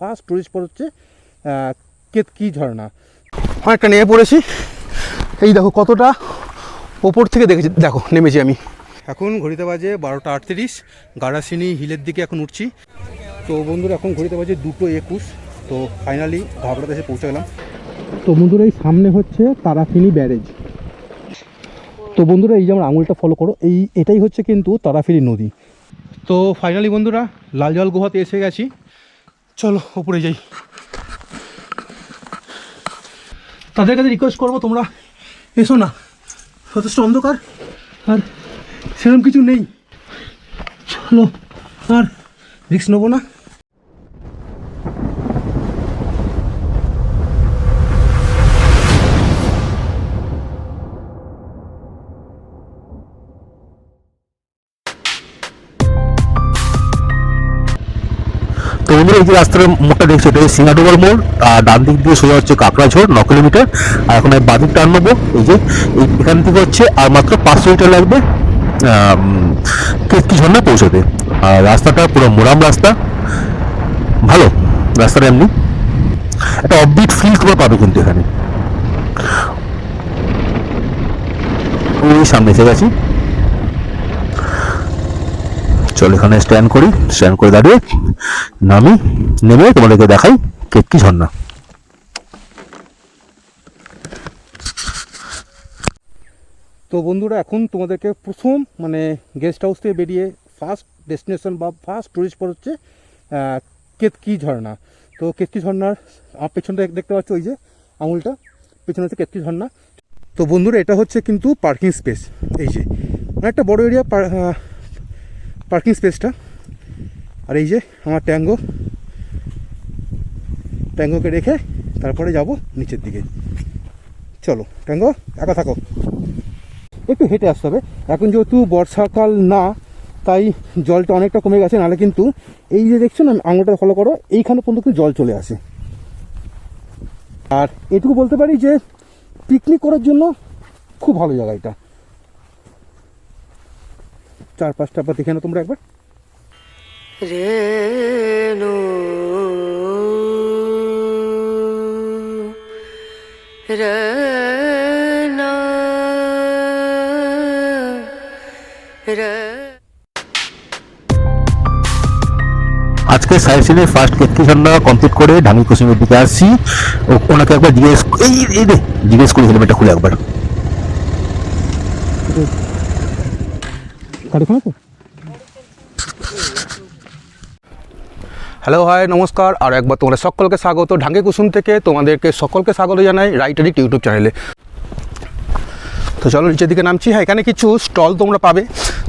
First tourist spot হচ্ছে কেতকি ঝর্ণা। অনেকটা নেমে পড়েছি। এই দেখো কতটা ওপর থেকে দেখেছি। দেখো নেমেছি আমি। এখন ঘড়িতে বাজে বারোটা আটত্রিশ। গাড়াসিনি হিলের দিকে এখন উঠছি। তো বন্ধুরা এখন ঘড়িতে বাজে দুটো একুশ। তো ফাইনালি ঘাবড়াতে এসে পৌঁছে গেলাম তো বন্ধুরা এই সামনে হচ্ছে তারাফিনি ব্যারেজ। তো বন্ধুরা এই যে আমার আঙুলটা ফলো করো এই এটাই হচ্ছে কিন্তু তারাফিনি নদী। তো ফাইনালি বন্ধুরা লাল জল গুহাতে এসে গেছি। চলো, ওপরে যাই। তাদের কাছে রিকোয়েস্ট করব তোমরা। এসো না, যথেষ্ট অন্ধকার। আর সেরকম কিছু নেই। চলো, আর রিক্স নেব না। তো বন্ধুরা এই যে রাস্তার মোড়টা দেখছ, এটা হচ্ছে সিঙ্গাডোবার মোড় আর ডান দিক দিয়ে সোজা হচ্ছে কাকড়াঝোড় ন কিলোমিটার, আর এখন আমি বাদিক টান নেব এই যে এখান থেকে হচ্ছে আর মাত্র পাঁচশো মিটার লাগবে কেতকি ঝর্ণা পৌঁছতে। আর রাস্তাটা পুরো মোরাম রাস্তা, ভালো, রাস্তাটা এমনি। একটা অফবিট ফিল তোমরা পাবে কিন্তু এখানে। ওই সামনে এসে গেছি। চল এখানে স্ট্যান্ড করি। স্ট্যান্ড করে দাঁড়িয়ে নামি, নেমে তোমাদেরকে দেখাই কেতকি ঝর্ণা। তো বন্ধুরা, এখন তোমাদেরকে প্রথম মানে গেস্ট হাউস থেকে বেরিয়ে ফার্স্ট ডেস্টিনেশন বা ফার্স্ট টুরিস্ট স্পট হচ্ছে কেতকি ঝর্ণা। তো কেতকি ঝর্ণার আমার পেছনটা দেখতে পাচ্ছ ওই যে আঙুলটা, পেছনে হচ্ছে কেতকি ঝর্ণা। তো বন্ধুরা, এটা হচ্ছে কিন্তু পার্কিং স্পেস এই যে। অনেকটা বড় এরিয়া পার্কিং স্পেসটা। আর এই যে আমার ট্যাঙ্গো। ট্যাঙ্গোকে রেখে তারপরে যাব নিচের দিকে। চলো, ট্যাঙ্গো, একা থাকো। একটু হেঁটে আসতে হবে। এখন যেহেতু বর্ষাকাল না, তাই জলটা অনেকটা কমে গেছে, নাহলে কিন্তু এই যে দেখছ না, আঙুলটা ফলো করো, এইখানে পর্যন্ত কিন্তু জল চলে আসে। আর এটুকু বলতে পারি যে পিকনিক করার জন্য খুব ভালো জায়গা এটা। চার পাঁচটা পা দেখে তোমরা একবার। রেণু র আজকে সাইড সিনের ফার্স্ট ঝর্ণা কমপ্লিট করে ঢাঙ্গি কুসুমের দিকে আসছি। ও ওনাকে একবার জিজ্ঞেস এই এই রে জিজ্ঞেস করি হেলমেটটা খুলে একবার। গাড়ি হ্যালো, হাই, নমস্কার। আর একবার তোমাদের সকলকে স্বাগত। ঢাঙ্গে কুসুম থেকে তোমাদেরকে সকলকে স্বাগত জানাই রাইট এডিক্ট ইউটিউব চ্যানেলে। তো চলো নিচের দিকে নামছি। হ্যাঁ এখানে কিছু স্টল তোমরা পাবে।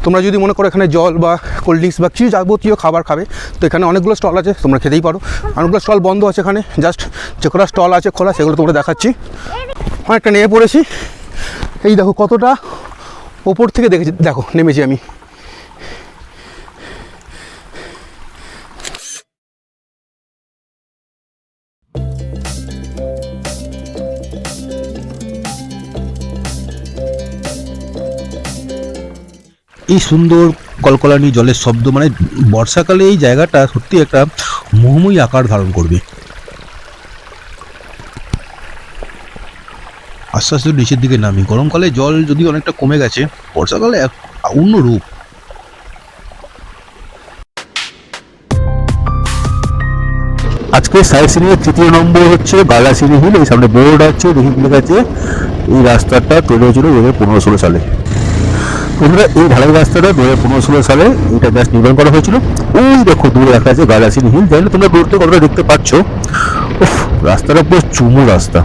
তোমরা যদি মনে করো এখানে জল বা কোল্ড ড্রিঙ্কস বা কিছু যাবতীয় খাবার খাবে, তো এখানে অনেকগুলো স্টল আছে, তোমরা খেতেই পারো। অনেকগুলো স্টল বন্ধ আছে এখানে। জাস্ট যে কটা স্টল আছে খোলা, সেগুলো তোমরা দেখাচ্ছি। অনেকটা নিয়ে পড়েছি। এই দেখো কতটা ওপর থেকে দেখেছি, দেখো, নেমেছি আমি। এই সুন্দর কলকলানি জলের শব্দ মানে বর্ষাকালে এই জায়গাটা সত্যি একটা মোহময়ী আকার ধারণ করবে। আস্তে আস্তে নিচের দিকে নামি। গরমকালে জল যদি অনেকটা কমে গেছে, বর্ষাকালে এক অন্য রূপ। আজকে সাইড সিনের তৃতীয় নম্বর হচ্ছে গালাসিনি হিল, এই সামনে বোর্ড আছে দেখি লেখা আছে। এই রাস্তাটা তৈরি হয়েছিল দু হাজার পনেরো ষোলো সালে। বন্ধুরা, এই ঢালাই রাস্তাটা দু হাজার পনেরো ষোলো সালে এটা জাস্ট নির্মাণ করা হয়েছিল। ওই দেখো দূরে দেখা আছে গালাসিনি হিল। জানি তোমরা দূর থেকে কতটা দেখতে পাচ্ছ। রাস্তাটা পুরো চুমু রাস্তা।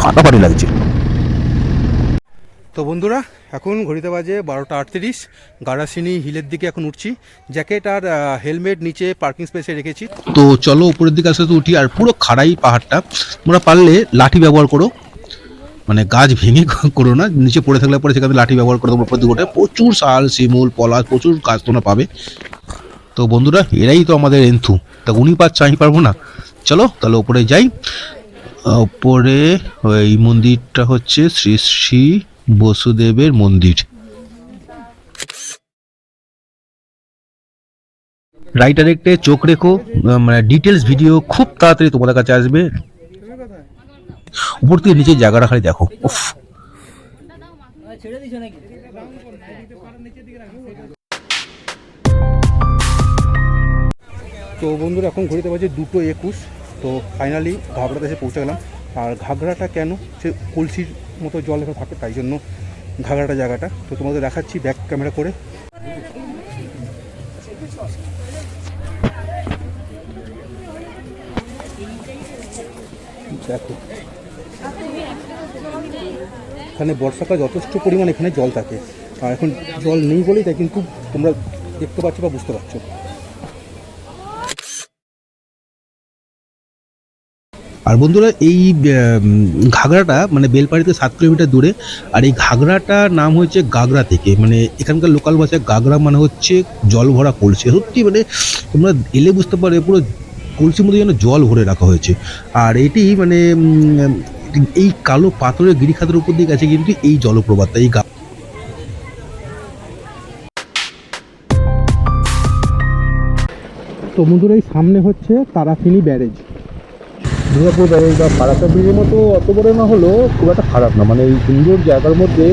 ফাটাফাটি লাগছে। তো বন্ধুরা, এখন ঘড়িতে বাজে বারোটা আটত্রিশ। গাড়াসিনি হিলের দিকে এখন উঠছি। জ্যাকেট আর হেলমেট নিচে পার্কিং স্পেসে রেখেছি। তো চলো উপরের দিকে আস্তে আস্তে উঠি, আর পুরো খাড়াই পাহাড়টা। তোমরা পারলে লাঠি ব্যবহার করো। মানে গাছ ভেঙে করো না, নিচে পড়ে থাকলে পরে সেখানে লাঠি ব্যবহার করে তোমরা প্রতি গোটে প্রচুর শাল, শিমুল, পলাশ, প্রচুর গাছ তোমরা পাবে। তো বন্ধুরা, এরাই তো আমাদের এন্থু। তা উনি পাচ্ছে, আমি পারব না। চলো তাহলে ওপরে যাই। ওপরে এই মন্দিরটা হচ্ছে শ্রী শ্রী বসুদেবের মন্দির। রাইট ডাইরেক্টে চোখ রেখো মানে ডিটেলস ভিডিও খুব তাড়াতাড়ি তোমাদের কাছে আসবে। উপর থেকে নিচে জায়গাটা খালি দেখো। উফ। তো বন্ধুরা এখন ঘড়িতে বাজে দুটো একুশ। তো ফাইনালি ঘাগড়াতে এসে পৌঁছে গেলাম। আর ঘাগড়াটা কেন? সে কলসির মতো জল এখানে থাকে, তাই জন্য ঘাগড়াটা জায়গাটা। তো তোমাদের দেখাচ্ছি ব্যাক ক্যামেরা করে। দেখো। এখানে বর্ষাকাল যথেষ্ট পরিমাণ এখানে জল থাকে। আর এখন জল নেই বলেই তাই কিন্তু তোমরা দেখতে পাচ্ছ বা বুঝতে পারছ। আর বন্ধুরা এই উম, ঘাগড়াটা মানে বেলপাড়িতে সাত কিলোমিটার দূরে আর এই ঘাগড়াটার নাম হয়েছে গাগরা থেকে। মানে এখানকার লোকাল ভাষায় গাগরা মানে হচ্ছে জল ভরা কলসি। সত্যি মানে তোমরা এলে বুঝতে পারবে পুরো কলসির মধ্যে যেন জল ভরে রাখা হয়েছে। আর এটি মানে এই কালো পাথরের গিরিখাতের উপর দিয়ে গেছে কিন্তু এই জলপ্রপাতটা এই গা- তো বন্ধুরা এই সামনে হচ্ছে তারাফিনি ব্যারেজ। দুর্গাপুর ব্যারেজ বা ফারাক্কা ব্রিজের মতো অত বড় না হলেও খুব একটা খারাপ না। মানে এই সুন্দর জায়গার মধ্যে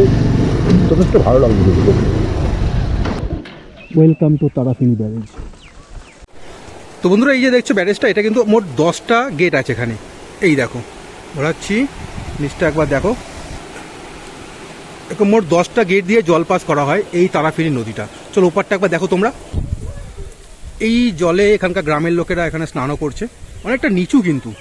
যথেষ্ট ভালো লাগবে দেখতে। ওয়েলকাম টু তারাফিনি ব্যারেজ তো বন্ধুরা এই যে দেখছ ব্যারেজটা এটা কিন্তু মোট দশটা গেট আছে এখানে। এই দেখো ঘোরাচ্ছি। নিচটা একবার দেখো। এরকম মোট দশটা গেট দিয়ে জল পাস করা হয় এই তারাফিনি নদীটা। চলো ওপারটা একবার দেখো তোমরা। এই জলে এখানকার গ্রামের লোকেরা এখানে স্নানও করছে। অনেকটা নিচু কিন্তু।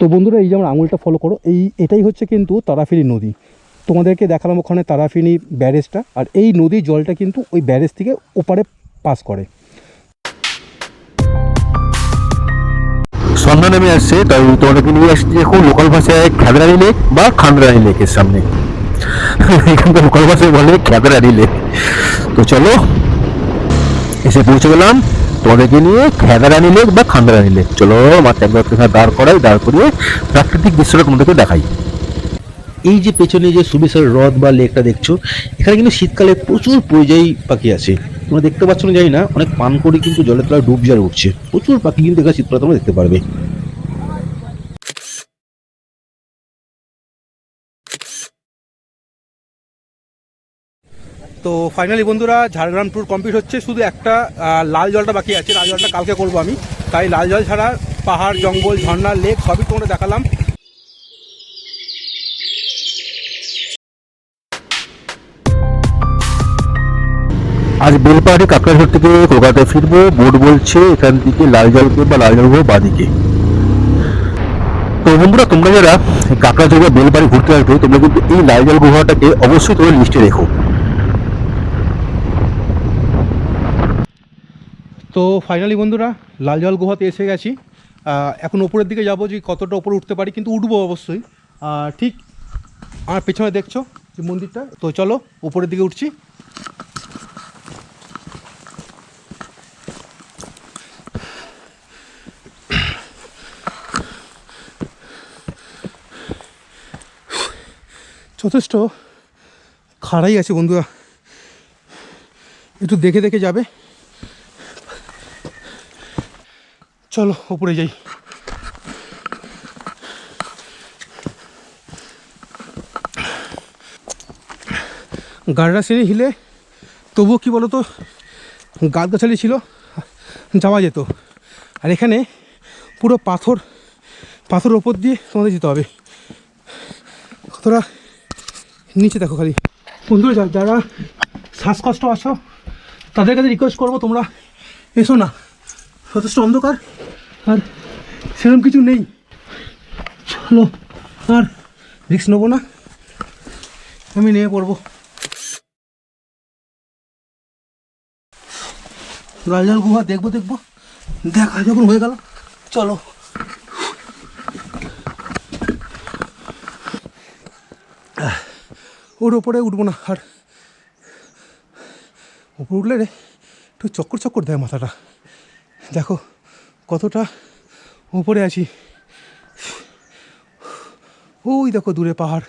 তো বন্ধুরা, এই যে আমার আঙুলটা ফলো করো, এই এটাই হচ্ছে কিন্তু তারাফিনি নদী। তোমাদেরকে দেখালাম ওখানে তারাফিনি ব্যারেজটা, আর এই নদীর জলটা কিন্তু ওই ব্যারেজ থেকে ওপারে পাস করে। সন্ধ্যা নেমে আসছে, তাই তোমাদেরকে নিয়ে আসছি এখন লোকাল ভাষায় খ্যাদরানি লেক বা খান্ডরানি লেকের সামনে। এখানকার লোকাল ভাষায় বলে খ্যাদরানি লেক। তো চলো, এসে পৌঁছে গেলাম। তোমাদেরকে নিয়ে খেদারানি লেক বা খান্দারানি লেক। চলো আমার এখানে দাঁড় করাই, দাঁড় করিয়ে প্রাকৃতিক দৃশ্যটা তোমাদেরকে দেখাই। এই যে পেছনে যে সুবিশাল হ্রদ বা লেকটা দেখছ, এখানে কিন্তু শীতকালে প্রচুর পরিযায়ী পাখি আছে। তোমরা দেখতে পাচ্ছ না, জানি না, অনেক পান করে কিন্তু জলের তলায় ডুব জল উঠছে। প্রচুর পাখি কিন্তু এখানে শীতকালে তোমরা দেখতে পারবে। তো ফাইনালি বন্ধুরা ঝাড়গ্রাম ট্যুর কমপ্লিট হচ্ছে। শুধু একটা লাল জলটা বাকি আছে। লাল জলটা কালকে করব আমি। তাই লাল জল ছাড়া পাহাড়, জঙ্গল, ঝর্ণা লেক সবই তোমাদের দেখালাম। আজ বেলপাহাড়ি কাকড়াঝোড় থেকে কলকাতায় ফিরবো। বোর্ড বলছে এখান থেকে লাল জলকে বা লাল জল বাদিকে। তো বন্ধুরা, তোমরা যারা কাকড়াঝোড় বা বেলপাহাড়ি ঘুরতে আসবে, তোমরা কিন্তু এই লাল জল গুহাটাকে অবশ্যই তোমার লিস্টে রেখো। তো ফাইনালি বন্ধুরা, লাল জল গুহাতে এসে গেছি। এখন ওপরের দিকে যাব যে কতটা ওপরে উঠতে পারি, কিন্তু উঠবো অবশ্যই। ঠিক আমার পেছনে দেখছ যে মন্দিরটা? তো চলো, উপরের দিকে উঠছি। যথেষ্ট খাড়াই আছে বন্ধুরা। একটু দেখে দেখে যাবে। চলো উপরে যাই। গাড়িটা সিঁড়ি হিলে, তবুও কি বলো তো গাছগাছালি ছিল, যাওয়া যেত। আর এখানে পুরো পাথর, পাথরের ওপর দিয়ে তোমাদের যেতে হবে। কতটা নিচে দেখো খালি। বন্ধুরা যারা শ্বাসকষ্ট আছো, তাদের কাছে রিকোয়েস্ট করব তোমরা এসো না। যথেষ্ট অন্ধকার। আর সেরকম কিছু নেই। চলো, আর রিক্স নেব না। আমি নিয়ে পড়ব। লালজাল গুহা দেখব দেখব। দেখা যখন হয়ে গেল, চলো। ওর ওপরে উঠবো না, আর উপরে উঠলে রে, একটু চক্কর চক্কর দেয় মাথাটা। দেখো, কতটা উপরে আছি। ওই দেখো দূরে পাহাড়।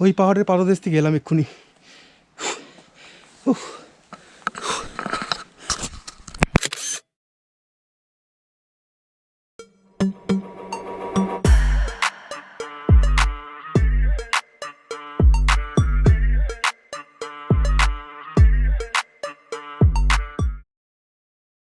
ওই পাহাড়ের পাদদেশ থেকে এলাম এক্ষুনি। উফ।